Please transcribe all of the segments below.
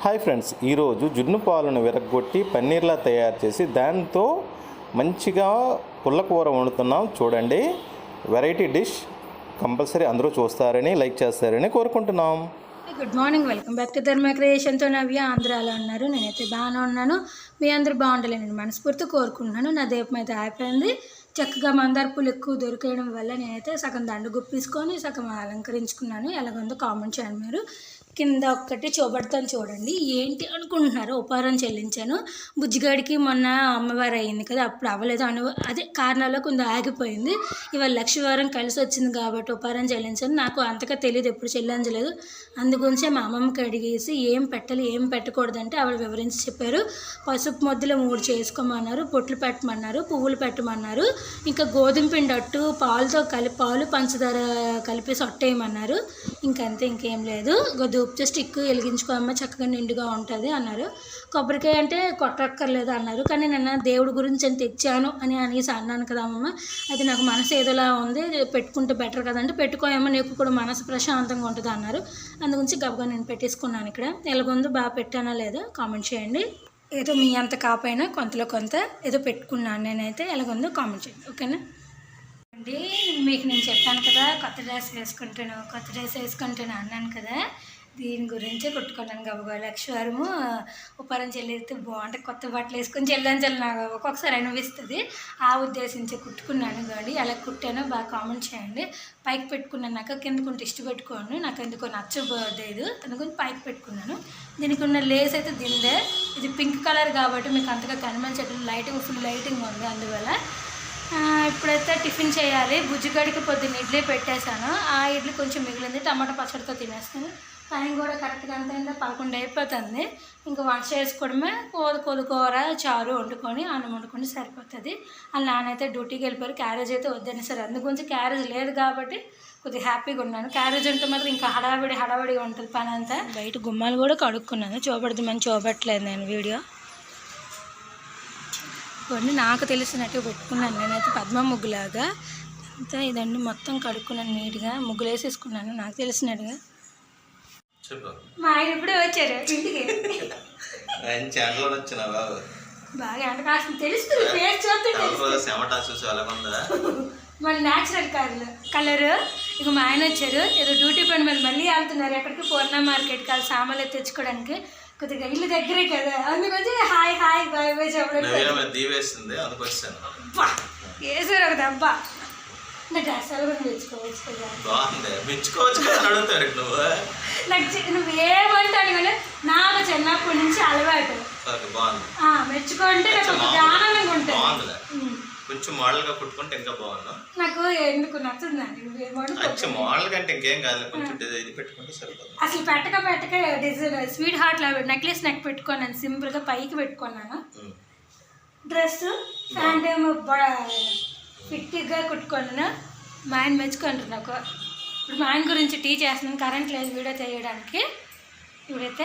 Hi friends ఈరోజు జున్ను పాలను విరగొట్టి పన్నీర్లా తయారు చేసి దాంతో మంచిగా పుల్లకూర వండుతున్నాం. చూడండి వెరైటీ డిష్ కంపల్సరీ అందరూ చూస్తారని లైక్ చేస్తారని కోరుకుంటున్నాం. Good morning welcome back to Dharma క్రియేషన్తో నవ్య. ఆంధ్రాలో ఉన్నారు. నేనైతే బాగానే ఉన్నాను. మీ అందరూ బాగుండలేనండి మనస్ఫూర్తి కోరుకుంటున్నాను. నా దీపం అయితే అయిపోయింది చక్కగా మందార పూలు ఎక్కువ దొరికేయడం వల్ల నేనైతే సగం దండ గుప్పించుకొని సగం అలంకరించుకున్నాను. ఎలాగొందో కామెంట్ చేయండి మీరు. కింద ఒక్కటి చూపెడతాను చూడండి. ఏంటి అనుకుంటున్నారు ఉపహారం చెల్లించాను. బుజ్జిగాడికి మొన్న అమ్మవారు అయింది కదా అప్పుడు అవ్వలేదు. అను అదే కారణాల్లో కొంచెం ఆగిపోయింది. ఇవాళ లక్షవారం కలిసి వచ్చింది కాబట్టి ఉపహారం చెల్లించాను. నాకు అంతగా తెలియదు ఎప్పుడు చెల్లించలేదు. అందుగురించే మా అమ్మమ్మకి అడిగేసి ఏం పెట్టాలి ఏం పెట్టకూడదంటే ఆవిడ వివరించి చెప్పారు. పసుపు ముద్దలు మూడు చేసుకోమన్నారు పొట్లు పెట్టమన్నారు పువ్వులు పెట్టమన్నారు ఇంకా గోధుమ పిండి అట్టు పాలుతో కలిపి పాలు పంచదార కలిపి సొట్టేయమన్నారు ఇంకంతే ఇంకేం లేదు. దూప్తో స్టిక్ వెలిగించుకోమ్మా చక్కగా నిండుగా ఉంటుంది అన్నారు. కొబ్బరికాయ అంటే కొట్టక్కర్లేదు అన్నారు. కానీ నిన్న దేవుడి గురించి అని తెచ్చాను అని అనేసి అన్నాను కదా అమ్మమ్మ. అది నాకు మనసు ఏదోలా ఉంది పెట్టుకుంటే బెటర్ కదంటే పెట్టుకోయమ్మ నీకు కూడా మనసు ప్రశాంతంగా ఉంటుంది అన్నారు. అందుగురించి గబగా నేను పెట్టేసుకున్నాను ఇక్కడ. ఎలాగుందో బాగా పెట్టానా లేదా కామెంట్ చేయండి. ఏదో మీ అంత కాపైనా కొంతలో కొంత ఏదో పెట్టుకున్నాను నేనైతే. ఎలాగుందో కామెంట్ చేయండి. ఓకేనా? అండి మీకు నేను చెప్పాను కదా కొత్త డ్రెస్ వేసుకుంటాను కొత్త డ్రెస్ వేసుకుంటాను అన్నాను కదా. దీని గురించే కుట్టుకున్నాను గబగబా లక్షవారము ఉపారం చెల్లితే బాగుంటే కొత్త బట్టలు వేసుకొని చెల్లించాలి నాకు ఒక్కొక్కసారి అనిపిస్తుంది. ఆ ఉద్దేశించి కుట్టుకున్నాను కానీ ఎలా కుట్టానో బాగా కామెంట్ చేయండి. పైకి పెట్టుకున్నాను నాకు కొంత ఇష్ట పెట్టుకోండి నాకు ఎందుకో నచ్చబోలేదు అందుకని పైకి పెట్టుకున్నాను. దీనికి ఉన్న లేస్ అయితే దిందే ఇది పింక్ కలర్ కాబట్టి మీకు అంతగా కనిపించట్లేదు. లైటింగ్ ఫుల్ లైటింగ్ ఉంది అందువల్ల. ఇప్పుడైతే టిఫిన్ చేయాలి. బుజ్జిగడికి పొద్దున్న ఇడ్లీ పెట్టేశాను. ఆ ఇడ్లీ కొంచెం మిగిలింది. టమాటా పచ్చడితో తినేస్తాను. టైం కూడా కరెక్ట్గా అంత అయిందో పదకొండు అయిపోతుంది. ఇంకా వంట చేసుకోవడమే కోది కోద కూర చారు వండుకొని అన్నం వండుకొని సరిపోతుంది. అలా నానైతే డ్యూటీకి వెళ్ళిపోయారు. క్యారేజ్ అయితే వద్దని సరే అందుగురించి క్యారేజ్ లేదు కాబట్టి కొద్దిగా హ్యాపీగా ఉన్నాను. క్యారేజ్ ఉంటే మాత్రం ఇంకా హడావిడి హడావిడిగా ఉంటుంది పని అంతా బయట గుమ్మాలు కూడా కడుక్కున్నాను. చూపడదామని చూపట్లేదు నేను వీడియో. కొన్ని నాకు తెలిసినట్టు పెట్టుకున్నాను. నేనైతే పద్మ ముగ్గులాగా. అంతా ఇదండి మొత్తం కడుక్కున్నాను నీట్గా. ముగ్గులు వేసేసుకున్నాను నాకు తెలిసినట్టుగా. చెప్పు. మా ఆయన ఇప్పుడే వచ్చారు ఇంటికి. ఆయన ఛానల్ వచ్చిన బాబు. బాగా అంటే కాస్త తెలుస్తుంది చూస్తే చూసి మన న్యాచురల్ కలర్ కలర్ ఇక మా ఆయన వచ్చారు. ఏదో డ్యూటీ పని మీద మళ్ళీ వెళ్తున్నారు ఎక్కడికి పూర్ణ మార్కెట్కి వాళ్ళు సామాన్లు తెచ్చుకోవడానికి. కొద్దిగా ఇల్లు దగ్గరే కదా. అందుకొచ్చి హాయ్ హాయ్ బాయ్ బాయ్ అబ్బా వేసారు ఒక దెబ్బ నా డ్రెస్ కూడా తెచ్చుకోవచ్చు కదా. బాగుంది. మెచ్చుకోవచ్చు కదా అడుగుతారు నువ్వు. నాకు నువ్వు ఏమంటాను కానీ నాకు చిన్నప్పటి నుంచి అలవాటు ఓకే మెచ్చుకుంటే నాకు ఆనందంగా ఉంటుంది కొంచెం మోడల్గా కుట్టుకుంటే ఇంకా బాగుంది నాకు ఎందుకు నచ్చుతుందండి నువ్వేమో మోడల్ కంటే ఇంకేం కాదు కొంచెం డిజైన్ పెట్టుకుంటే సరిపోతుంది అసలు పెట్టక పెట్టక డిజైన్ స్వీట్ హార్ట్ లా నెక్లెస్ నెక్ పెట్టుకున్నాను సింపుల్గా పైకి పెట్టుకున్నాను డ్రెస్ ప్యాంట్ ఏమో ఫిట్గా కుట్టుకున్నాను మా ఆయన మెచ్చుకుంటున్నాను నాకు ఇప్పుడు మా ఆయన గురించి టీ చేస్తున్నాను. కరెంట్ లేదు వీడియో చేయడానికి ఇప్పుడైతే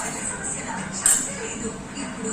ప్రజలకు శాంతి లేదు ఇప్పుడు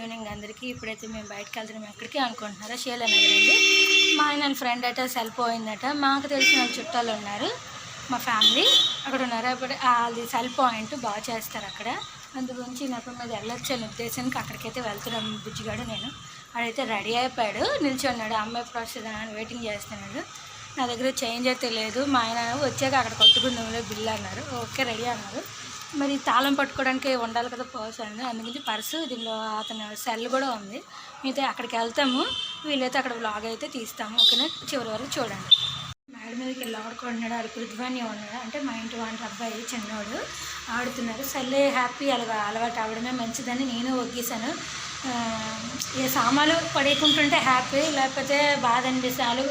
ఈవినింగ్ అందరికీ ఇప్పుడైతే మేము బయటకు వెళ్తున్నాం ఎక్కడికి అనుకుంటున్నారా? షేల నగర్ అండి. మా ఆయన ఫ్రెండ్ అట సెల్ పోయిందట మాకు తెలిసిన చుట్టాలు ఉన్నారు మా ఫ్యామిలీ. అక్కడ ఉన్నారు. అప్పుడు అది సెల్ పాయింట్ బాగా చేస్తారు అక్కడ. అందు గురించి నాకు మీద వెళ్ళొచ్చు అనే ఉద్దేశానికి అక్కడికైతే వెళ్తున్నాం బుజ్జిగాడు నేను. ఆడైతే రెడీ అయిపోయాడు నిల్చున్నాడు. అమ్మాయి ప్రాసెస్ అని వెయిటింగ్ చేస్తున్నాడు. నా దగ్గర చేంజ్ అయితే లేదు. మా ఆయన వచ్చాక అక్కడ కొట్టుకుందాంలో బిల్లు అన్నారు. ఓకే రెడీ అన్నారు. మరి తాళం పట్టుకోవడానికి ఉండాలి కదా పర్స్ అండి అందుకని పర్సు దీనిలో అతను సెల్ కూడా ఉంది. మీతో అక్కడికి వెళ్తాము. వీలైతే అక్కడ బ్లాగ్ అయితే తీస్తాము. ఓకేనా? చివరి వరకు చూడండి. మేడ మీదకి వెళ్ళి ఆడుకుంటున్నాడు ఆడు పృథ్వాని ఉన్నాడు. అంటే మా ఇంటి వాంటి అబ్బాయి చిన్నోడు. ఆడుతున్నారు సర్లే హ్యాపీ అలవా అలవాటు అవడమే మంచిదని నేను ఒగ్గేశాను ఏ సామాలు పడేకుంటుంటే హ్యాపీ లేకపోతే బాధ అనిపిస్తే వాళ్ళు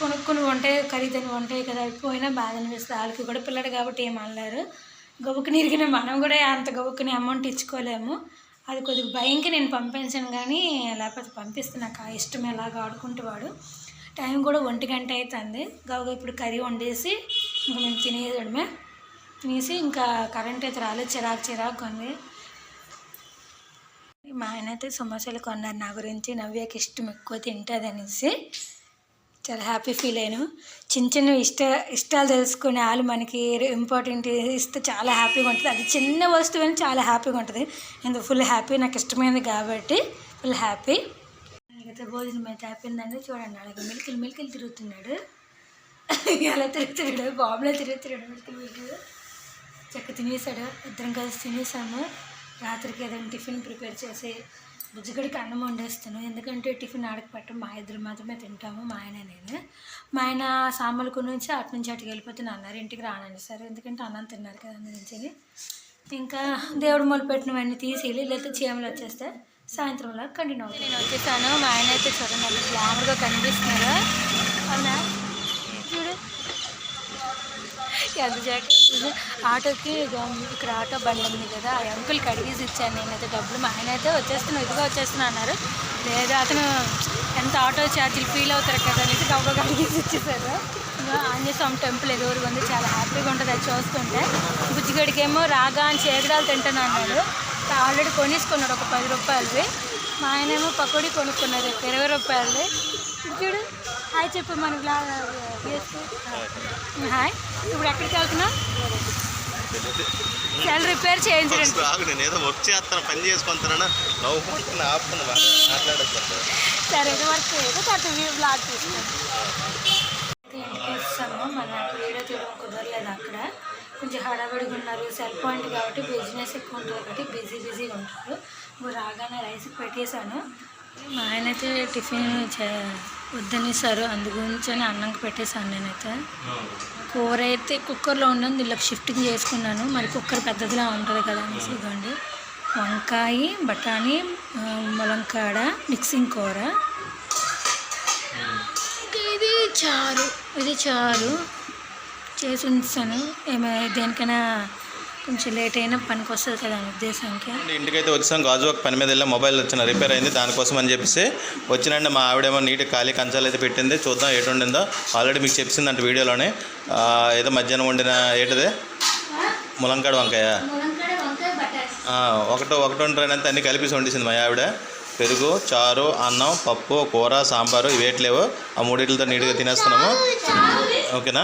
కొనుక్కుని ఉంటాయి ఖరీదని ఉంటాయి కదా పోయినా బాధ అనిపిస్తుంది వాళ్ళకి కూడా పిల్లడు కాబట్టి ఏమన్నారు గబుక్కుని ఇరిగిన మనం కూడా అంత గబుక్కుని అమౌంట్ ఇచ్చుకోలేము. అది కొద్దిగా భయంకి నేను పంపించాను కానీ లేకపోతే పంపిస్తే నాకు ఆ ఇష్టం ఎలాగ ఆడుకుంటూ వాడు. టైం కూడా ఒంటి గంట అవుతుంది గబగబా ఇప్పుడు కర్రీ వండేసి ఇంకా మేము తినేయడమే. తినేసి ఇంకా కరెంట్ అయితే రాలేదు. చిరాకు చిరాకు ఉంది. మా ఆయన అయితే సమోసాలు కొన్నారు. నా గురించి నవ్యకి ఇష్టం ఎక్కువ తింటుంది అనేసి. చాలా హ్యాపీ ఫీల్ అయ్యాను. చిన్న చిన్న ఇష్ట ఇష్టాలు తెలుసుకునే వాళ్ళు మనకి ఇంపార్టెంట్ ఇస్తే చాలా హ్యాపీగా ఉంటుంది. అది చిన్న వస్తువు చాలా హ్యాపీగా ఉంటుంది. ఎందుకు ఫుల్ హ్యాపీ నాకు ఇష్టమైనది కాబట్టి ఫుల్ హ్యాపీ అయితే భోజనం అయితే అయిపోయిందండి. చూడండి అలాగే మిల్కిలు మిల్కిలు తిరుగుతున్నాడు. ఎలా తిరుగుతున్నాడు బాబులో తిరుగుతున్నాడు మిల్కిలు మిల్కిలు. చక్క తినేసాడు ఇద్దరం కలిసి తినేసాము రాత్రికి ఏదైనా టిఫిన్ ప్రిపేర్ చేసి బుజ్జిగడికి అన్నం వండేస్తాను. ఎందుకంటే టిఫిన్ ఆడకపోవటం మా ఇద్దరు మాత్రమే తింటాము మా ఆయన నేను. మా ఆయన సామలకు నుంచి అటు నుంచి అటుకి వెళ్ళిపోతే అన్నారు ఇంటికి రానండి సరే. ఎందుకంటే అన్నం తిన్నారు కదా అందు నుంచి ఇంకా దేవుడు మొదలుపెట్టినవన్నీ తీసి లేకపోతే చీమలు వచ్చేస్తే సాయంత్రంలో కంటిన్యూ అవుతుంది నేను వచ్చేసాను. మా ఆయన అయితే చూడండి గ్లామర్గా కనిపిస్తున్నారు. అవునా? ఎంత జాకెట్ ఆటోకి ఇక్కడ ఆటో బండి ఉంది కదా ఆ అంకుల్కి అడిగేసి ఇచ్చాను నేనైతే డబ్బులు. మా ఆయన అయితే వచ్చేస్తున్నా ఇదిగో వచ్చేస్తున్నా అన్నారు. లేదు అతను ఎంత ఆటో ఛార్జీలు ఫీల్ అవుతారు కదా అనేసి డబ్బులు అడిగేసి ఇచ్చేసారు. ఆంజనేయస్వామి టెంపుల్ ఎదురు ఉంది చాలా హ్యాపీగా ఉంటుంది అది చూస్తుంటే. బుజ్జిగడికేమో రాగా అని చేగడాలు తింటాను అన్నాడు. ఆల్రెడీ కొనేసుకున్నాడు ఒక పది రూపాయలవి. మా ఆయన ఏమో పకోడీ కొనుక్కున్నారు ఇరవై రూపాయలది చూడు. హాయ్ చెప్పు మన హాయ్ ఇప్పుడు ఎక్కడికి వెళ్తున్నావు? సెల్ రిపేర్ చేయించడానికి. నేను ఏదో వర్క్ చేస్తాను పని చేసుకుంటానన్నా నవ్వుకుంటున్నా ఆపుతున్నా మాట్లాడచ్చు సరే ఇది వరకు ఏదో తర్వాత వ్యూ బ్లాగ్ వస్తాము మన వీడియో తీయడం కుదరలేదు అక్కడ. కొంచెం హడావిడిగా ఉన్నారు సెల్ పాయింట్ కాబట్టి బిజినెస్ ఎక్కువ ఉంటుంది కాబట్టి బిజీ బిజీగా ఉంటారు. రాగానే రైస్ పెట్టేశాను. మా ఆయన అయితే టిఫిన్ చే వద్దనేసారు అందు గురించి అని అన్నంకి పెట్టేశాను నేనైతే. కూర అయితే కుక్కర్లో ఉండదు దీనిలోకి షిఫ్టింగ్ చేసుకున్నాను. మరి కుక్కర్ పెద్దదిలా ఉంటుంది కదా అనేసి ఇదిగోండి. వంకాయ బఠానీ ములంకాడ మిక్సింగ్ కూర. ఇది చారు ఇది చారు. చేసి ఉంచాను. ఏమైనా దేనికైనా కొంచెం లేట్ అయినా పనికి వస్తుంది కదా అని ఉద్దేశంకి ఇంటికైతే వచ్చాం గాజు ఒక పని మీద వెళ్ళి. మొబైల్ వచ్చిన రిపేర్ అయింది. దానికోసం అని చెప్పేసి వచ్చినండి మా ఆవిడేమో నీట్ ఖాళీ కంచాలు అయితే పెట్టింది. చూద్దాం ఏటు ఉండిందో. ఆల్రెడీ మీకు చెప్పింది అంటే వీడియోలోనే ఏదో మధ్యాహ్నం వండిన ఏటిదే? ములంకాడ వంకాయ. ఒకటో ఒకటో రెండు అన్ని కలిపి వండిసింది మా ఆవిడ. పెరుగు చారు అన్నం పప్పు కూర సాంబారు ఇవేట్లేవు ఆ మూడింటితో నీట్గా తినేస్తున్నాము. ఓకేనా?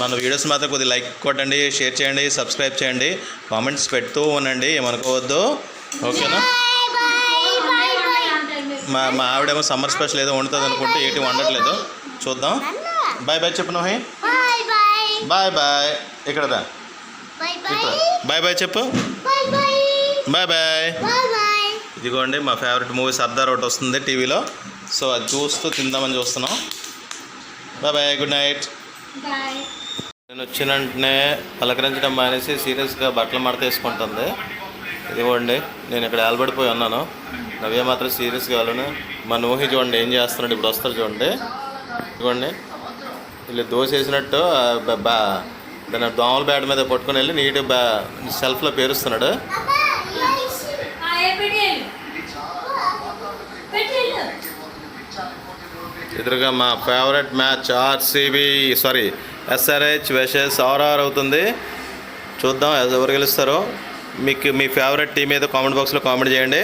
మన వీడియోస్ మాత్రం కొద్దిగా లైక్ కొట్టండి షేర్ చేయండి సబ్స్క్రైబ్ చేయండి కామెంట్స్ పెడుతూ ఉండండి ఏమనుకోవద్దు. ఓకేనా? మా మా ఆవిడేమో సమ్మర్ స్పెషల్ ఏదో వండుతుంది అనుకుంటే ఏంటి వండట్లేదు. చూద్దాం. బాయ్ బాయ్ చెప్పు నువ్వు బాయ్ బాయ్. ఇక్కడ రా. బాయ్ బాయ్ చెప్పు. Bye bye bye bye. ఇదిగోండి మా ఫేవరెట్ మూవీ సర్దార్ ఒకటి వస్తుంది టీవీలో. సో అది చూస్తూ తిందామని చూస్తున్నాం. బాయ్ బాయ్ గుడ్ నైట్ నేను వచ్చిన వెంటనే పలకరించడం మానేసి సీరియస్గా బట్టలు మడత వేసుకుంటుంది. ఇదిగోండి నేను ఇక్కడ ఏలబడిపోయి ఉన్నాను. నవ్య మాత్రం సీరియస్గా వెళ్ళను. మా నూహి చూడండి ఏం చేస్తున్నాడు ఇప్పుడు వస్తారు చూడండి. ఇదిగోండి వీళ్ళు దోశ వేసినట్టు బా- దాని దోమల బ్యాట్ మీద పట్టుకొని వెళ్ళి నీట్ బా సెల్ఫ్లో పేరుస్తున్నాడు. ఎదురుగా మా favourite match RCB sorry SRH versus RR అవుతుంది. చూద్దాం ఎవరు గెలుస్తారో. మీకు మీ ఫేవరెట్ టీం ఏదో కామెంట్ బాక్స్లో కామెంట్ చేయండి.